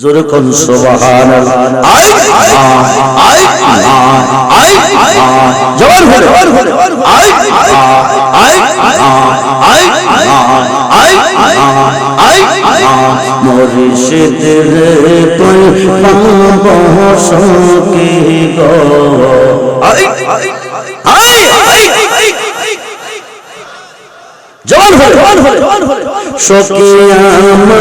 যেরকম সোবাহান জবান হলে মরিষদ রে পল বসকে গো জবান হলে জবান হলে সকিয়া মা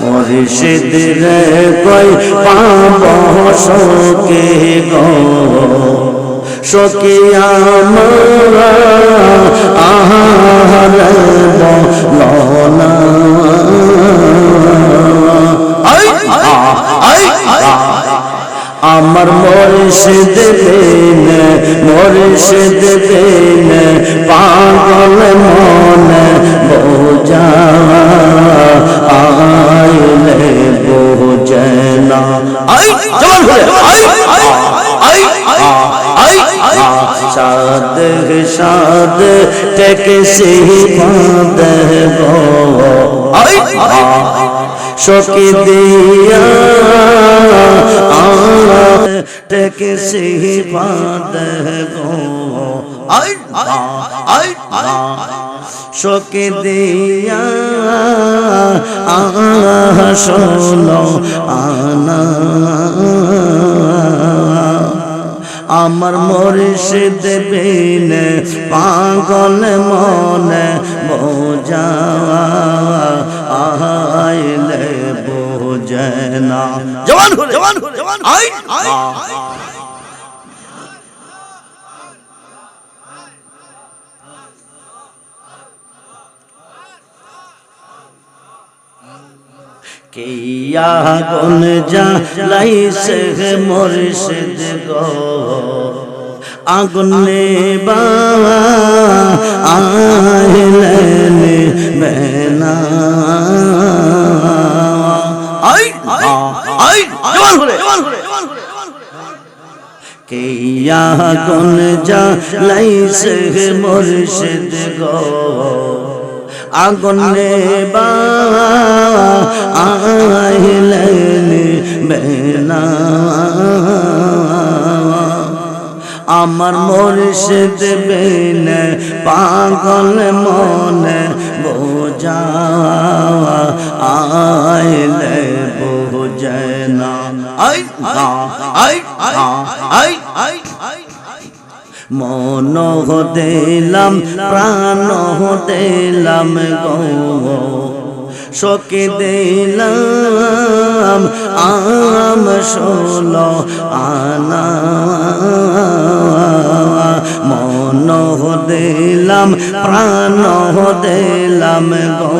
মরিষিদ রে কই পাব সকে গো সকিয়া আহার বলনা আমার মরিষিদ বিন মরিষিদ বিন পাগল বোঝনা আই, জবান ভরে আই আই আই সাদ সাদ, টেকে সে বাঁধ গো। আই সকি দিয়া টেকে সে বাঁধ গো। আই আই আই। সকে দিয়া শোনো আনা। আমার মরিষিদ বিন পাগল মন বোঝা আইলে বোঝনা জওয়ান হলে জওয়ান হলে আই আই কিয়া গুন যা লাইছে মুর্শিদ গো। আগুনে বা আইলেন বেনা আই আই জওয়ান হলে কিয়া গুন যা লাইছে মুর্শিদ গো। আগুনে বা আইলেন বেনা আমার মুর্শিদ বিন পাগল মনে বোঝা আইলে মন দিলাম প্রাণ দিলাম গো। সকে দিলাম, আম ষোলো আনা, মন দিলাম, প্রাণ দিলাম গো।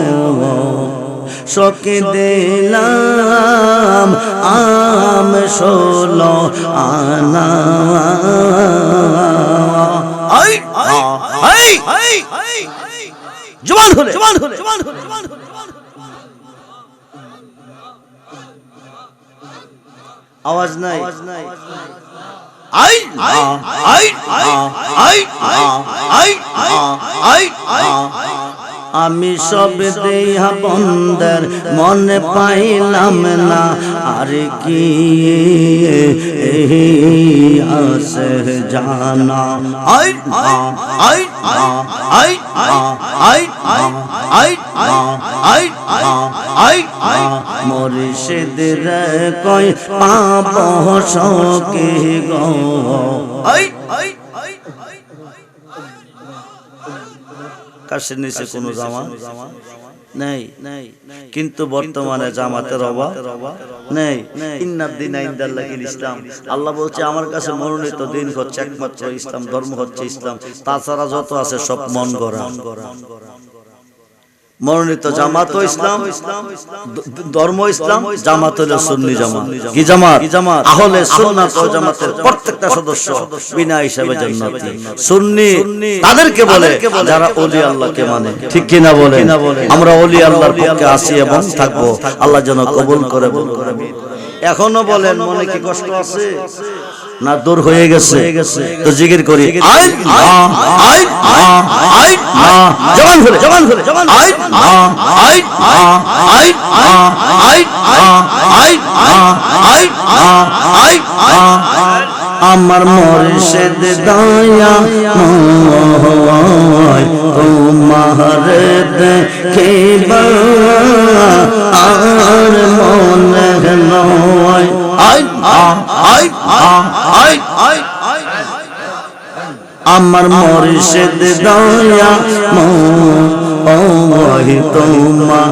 সকে দিলাম, আম ষোলো আনা। জবান হলে জবান হলে জবান হলে জবান হলে আওয়াজ নাই আওয়াজ নাই আই আই আই আই আই আই আই আই আমি সব দেহা বন্দর মনে পাইলাম না। আর কি জানা? আই আই আই আই আই আই আই মরিষেদ রে কয় পাপ সকে গো? আই আই আই কাশের নিচে কোনো জামা নেই। কিন্তু বর্তমানে জামাতের অভাব নেই। আইন্দাল্লাহিল ইসলাম। আল্লাহ বলছে আমার কাছে মনোনীত দিন হচ্ছে একমাত্র ইসলাম। ধর্ম হচ্ছে ইসলাম তাছাড়া যত আছে সব মন গড়া। মনোনীত জামাত ইসলাম ধর্ম ইসলাম জামাত হলো সুন্নি জামাত। কি জামাত? জামাত? আহলে সুন্নাত ও জামাতের প্রত্যেকটা সদস্য বিনা হিসাবে জান্নাতি। সুন্নি তাদেরকে বলে যারা ওলি আল্লাহকে মানে। ঠিক কি না বলে আমরা ওলি আল্লাহর পক্ষে আসি এবং থাকব। আল্লাহ যেন কবুল করে বলুন। এখনও বলেন মনে কি কষ্ট আছে? না দূর হয়ে গেছে তো জিকির করি আমার মর্শেদ দয়া তোমার দেখিবা আর মনে আমার মর্শেদ দয়া মোয় তোমার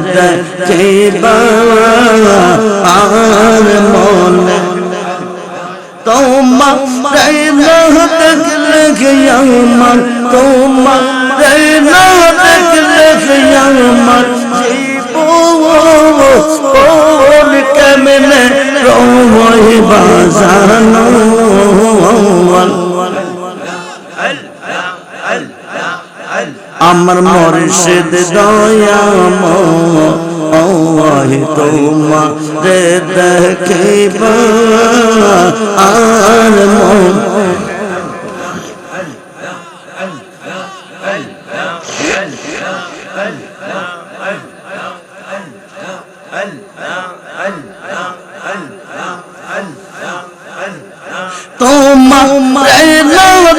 দেখিবা আর মনে তোমার দেখলে আমার তোমার দেখলে আমার জীবন কেমনে রোয় বাজানো আমার মর্ষেদ দয়াম তোমা রে দেখিবা আর মন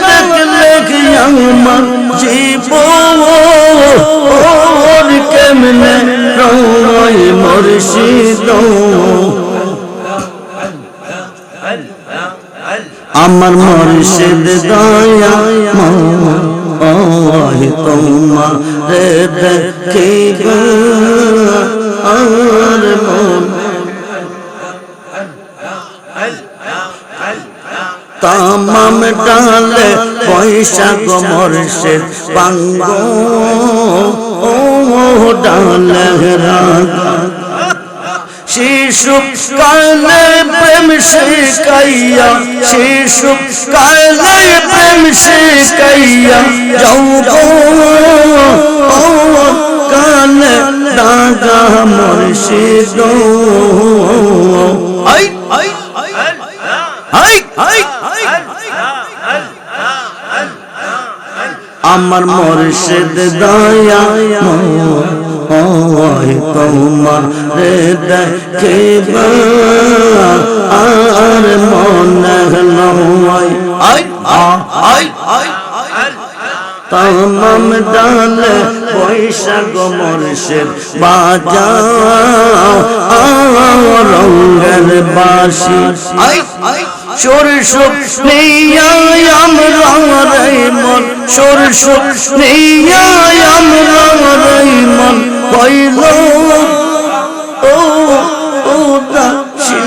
দেখলে আমার জীবন কেমনে রয় মুর্শিদ আমার মুর্শিদ দয়া তোমার দেখিবা। তামাম ডালে বৈশাখ মর্ষের পাঙ্গ। ও ডালে রাগা শিশু কালে প্রেম শিকাইয়া শিশু কালে প্রেম শিকাইয়া যাও গো। কালে দাগা মুর্শিদ আই আই। আমার মুর্শিদ দয়া তোমার রে দেখিবা আর মনে নয়। তামাম ডালে বৈশাখ মর্ষের বাজাও রঙ্গের বাসি সরষ নেয়াই আমরা মন। সরষ নেয়াই আমরা মন। কইল ও ও দাসি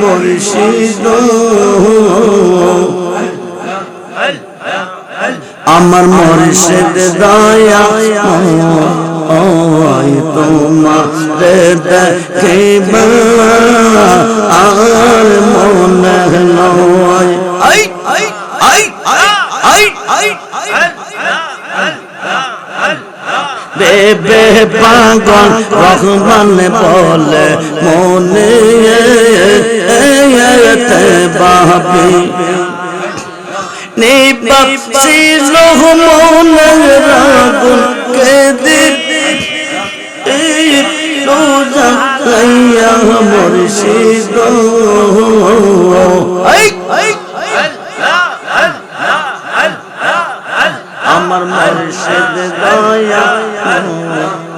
মর্ষিদ আমার মর্ষিদ দয়া তোমার দেখিবা পাগল রহমান বলে মনে বাবি লাইয়া মুর্শিদ। আই আই আমার মুর্শিদ দয়া।